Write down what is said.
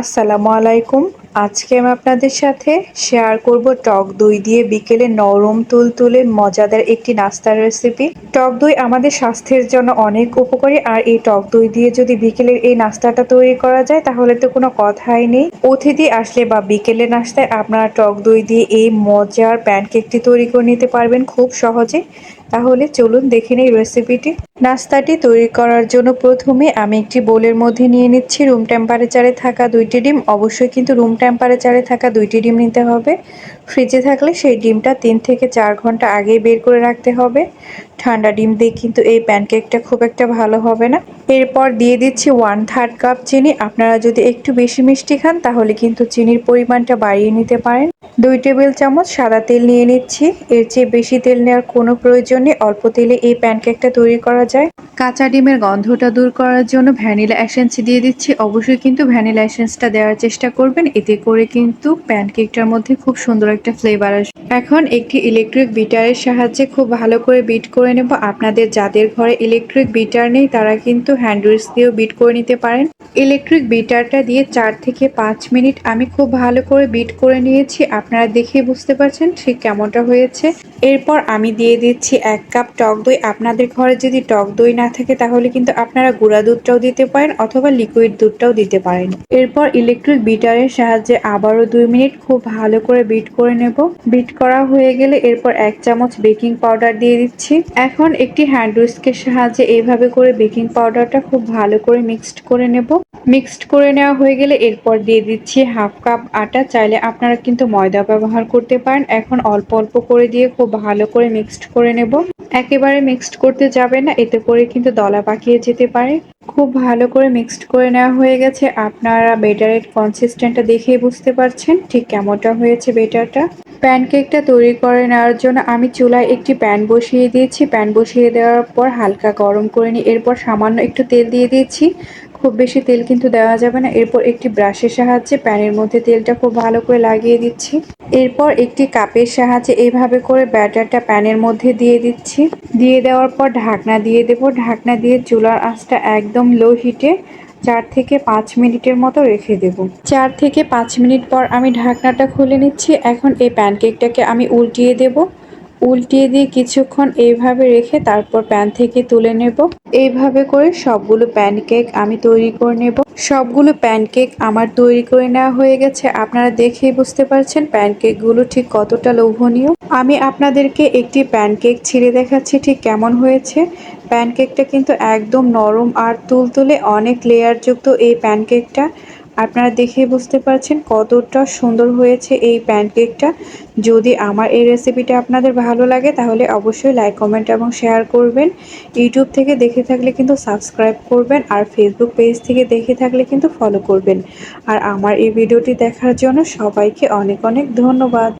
আসসালামু আলাইকুম। আজকে আমি আপনাদের সাথে শেয়ার করব টক দই দিয়ে বিকেলে নরম তুলতুলে মজাদার একটি নাস্তার রেসিপি টক দই আমাদের স্বাস্থ্যের জন্য অনেক উপকারী, আর এই টক দই দিয়ে যদি বিকেলের এই নাস্তাটা তৈরি করা যায়, তাহলে তো কোনো কথাই নেই। অতিথি আসলে বা বিকেলে নাস্তায় আপনারা টক দই দিয়ে এই মজার প্যানকেকটি তৈরি করে নিতে পারবেন খুব সহজে। তাহলে চলুন দেখে নিই রেসিপিটি নাস্তাটি তৈরি করার জন্য প্রথমে আমি একটি বোলের মধ্যে নিয়ে নিচ্ছি। রুম টেম্পারেচারে থাকা দুইটি ডিম। অবশ্যই কিন্তু রুম টেম্পারেচারে থাকা দুইটি ডিম নিতে হবে। ফ্রিজে থাকলে সেই ডিমটা তিন থেকে চার ঘণ্টা আগেই বের করে রাখতে হবে। ঠান্ডা ডিম দিয়ে কিন্তু এই প্যানকেকটা খুব একটা ভালো হবে না। এরপর দিয়ে দিচ্ছি ওয়ান থার্ড কাপ চিনি। আপনারা যদি একটু বেশি মিষ্টি খান, তাহলে কিন্তু চিনির পরিমাণটা বাড়িয়ে নিতে পারেন। দুই টেবিল চামচ সাদা তেল নিয়ে নিচ্ছি। এর চেয়ে বেশি তেল নেওয়ার কোনো প্রয়োজন নেই অল্প তেলে এই প্যানকেকটা তৈরি করা যায়। কাঁচা ডিমের গন্ধটা দূর করার জন্য ভ্যানিলা এসেন্স দিয়ে দিচ্ছি। অবশ্যই কিন্তু ভ্যানিলা এসেন্সটা দেওয়ার চেষ্টা করবেন। এতে করে কিন্তু প্যানকেকটার মধ্যে খুব সুন্দর একটা ফ্লেভার আসবে। এখন একটি ইলেকট্রিক বিটারের সাহায্যে খুব ভালো করে বিট করে নেব। আপনাদের যাদের ঘরে ইলেকট্রিক বিটার নেই, তারা কিন্তু হ্যান্ড দিয়েও বিট করে নিতে পারেন। ইলেকট্রিক বিটারটা দিয়ে চার থেকে পাঁচ মিনিট আমি খুব ভালো করে বিট করে নিয়েছি। আপনারা দেখে বুঝতে পারছেন ঠিক কেমনটা হয়েছে। এরপর আমি দিয়ে দিচ্ছি এক কাপ টক দই। আপনাদের ঘরে যদি টক দই না থাকে তাহলে কিন্তু আপনারা গুঁড়া দুধটাও দিতে পারেন অথবা লিকুইড দুধটাও দিতে পারেন। এরপর ইলেকট্রিক বিটারের সাহায্যে আবারও দুই মিনিট খুব ভালো করে বিট করে নেব। বিট করা হয়ে গেলে এরপর এক চামচ বেকিং পাউডার দিয়ে দিচ্ছি। এখন একটি হ্যান্ড উইস্কের সাহায্যে এইভাবে করে বেকিং পাউডারটা খুব ভালো করে মিক্সড করে নেব। মিক্সড করে নেওয়া হয়ে গেলে এরপর দিয়ে দিচ্ছি হাফ কাপ আটা। চাইলে আপনারা কিন্তু ময়দা ব্যবহার করতে পারেন। এখন অল্প অল্প করে দিয়ে খুব ভালো করে মিক্সড করে নেব। একেবারে মিক্সড করতে যাবে না, এতে করে কিন্তু দলা পাকিয়ে যেতে পারে। খুব ভালো করে মিক্সড করে নেওয়া হয়ে গেছে। আপনারা বেটারের কনসিস্টেন্টটা দেখেই বুঝতে পারছেন ঠিক কেমনটা হয়েছে বেটারটা। প্যানকেকটা তৈরি করে নেওয়ার জন্য আমি চুলায় একটি প্যান বসিয়ে দিয়েছি। প্যান বসিয়ে দেওয়ার পর হালকা গরম করে নিই এরপর সামান্য একটু তেল দিয়ে দিয়েছি। খুব বেশি তেল কিন্তু দেওয়া যাবে না। এরপর একটি ব্রাশের সাহায্যে প্যানের মধ্যে তেলটা খুব ভালো করে লাগিয়ে দিচ্ছি। এরপর একটি কাপের সাহায্যে এইভাবে করে ব্যাটারটা প্যানের মধ্যে দিয়ে দিচ্ছি। দিয়ে দেওয়ার পর ঢাকনা দিয়ে দেব। ঢাকনা দিয়ে চুলার আঁচটা একদম লো হিটে চার থেকে পাঁচ মিনিটের মতো রেখে দেব। চার থেকে পাঁচ মিনিট পর আমি ঢাকনাটা খুলে নিচ্ছি। এখন এই প্যানকেকটাকে আমি উল্টিয়ে দেব। উল্টিয়ে দিয়ে কিছুক্ষণ এইভাবে রেখে তারপর প্যান থেকে তুলে নেব। এইভাবে করে সবগুলো প্যানকেক আমি তৈরি করে নেব। সবগুলো প্যানকেক আমার তৈরি করে নেওয়া হয়ে গেছে। আপনারা দেখেই বুঝতে পারছেন প্যানকেকগুলো ঠিক কতটা লোভনীয়। আমি আপনাদেরকে একটি প্যানকেক ছিঁড়ে দেখাচ্ছি ঠিক কেমন হয়েছে। প্যানকেকটা কিন্তু একদম নরম আর তুলতুলে অনেক লেয়ারযুক্ত এই প্যানকেকটা। আপনারা দেখে বুঝতে পারছেন কতটা সুন্দর হয়েছে এই প্যানকেকটা যদি আমার এই রেসিপিটা আপনাদের ভালো লাগে, তাহলে অবশ্যই লাইক কমেন্ট এবং শেয়ার করবেন। ইউটিউব থেকে দেখে থাকলে কিন্তু সাবস্ক্রাইব করবেন আর ফেসবুক পেজ থেকে দেখে থাকলে কিন্তু ফলো করবেন। আর আমার এই ভিডিওটি দেখার জন্য সবাইকে অনেক অনেক ধন্যবাদ।